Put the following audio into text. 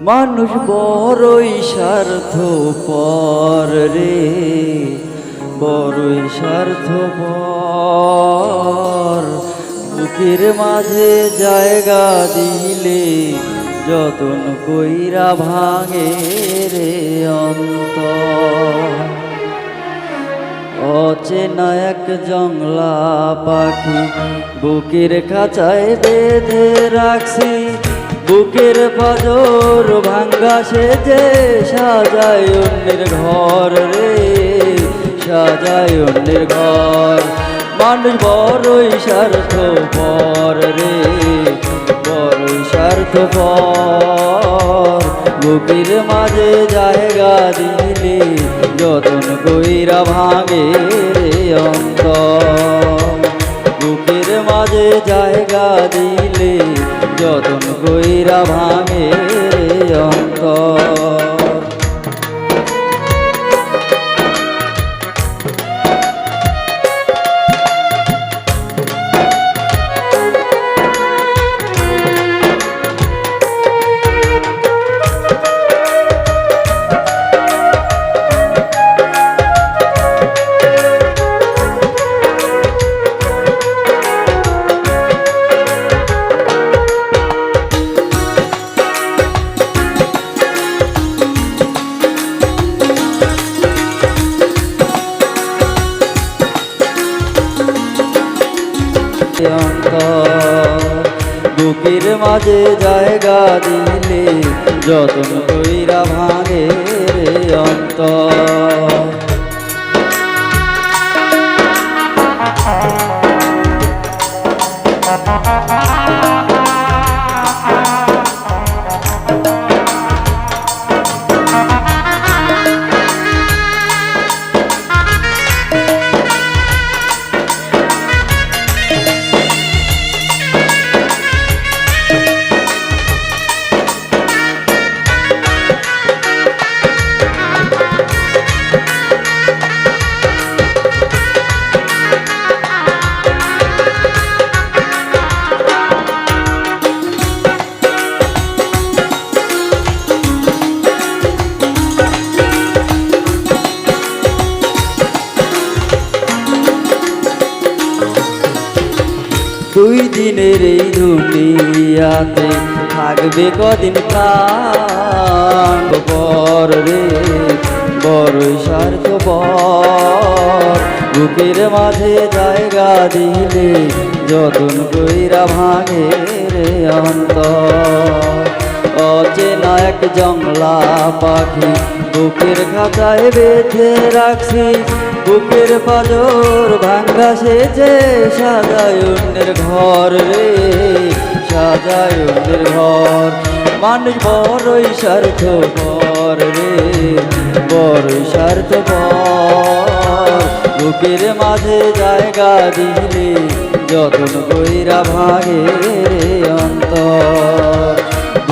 মানুষ বড়ই স্বার্থ পর রে, বড়ই স্বার্থ পর বুকের মাঝে জায়গা দিলে যতন কইরা ভাঙে রে অন্তর। অচেনা এক জংলা পাখি বুকের খাঁচায় বেঁধে রাখছি বুকের পাজর ভাঙ্গা সেজে সাজায় অন্যের ঘর রে, সাজায় অন্যের ঘর। মানুষ বড়ই স্বার্থ পর রে, বড়ই স্বার্থ পর বুকের মাঝে জায়গা দিলে যতন কইরা ভাঙে রে অন্তর। বুকের মাঝে জায়গা দিলে যতন কইরা ভাঙে অন্তর। বুকের মাঝে জায়গা দিলে যতন কইরা ভাঙে অন্তর। দুই দিনের এই দুনিয়াতে থাকবে কদিন প্রাণ? পর রে বড়ই স্বার্থ পর বুকের মাঝে জায়গা দিলে যতন কইরা ভাঙে রে অন্তর। অচেনা এক জংলা পাখি বুকের খাতায় বেঁধে রাখছি। বুকের পাজর ভাঙ্গা সেজে সাজায় অন্যের ঘর রে, সাজায় ঘর। মানুষ বড়ই স্বার্থ পর রে, বড়ই স্বার্থ পর বুকের মাঝে জায়গা দিলে যতন কইরা রে অন্তর।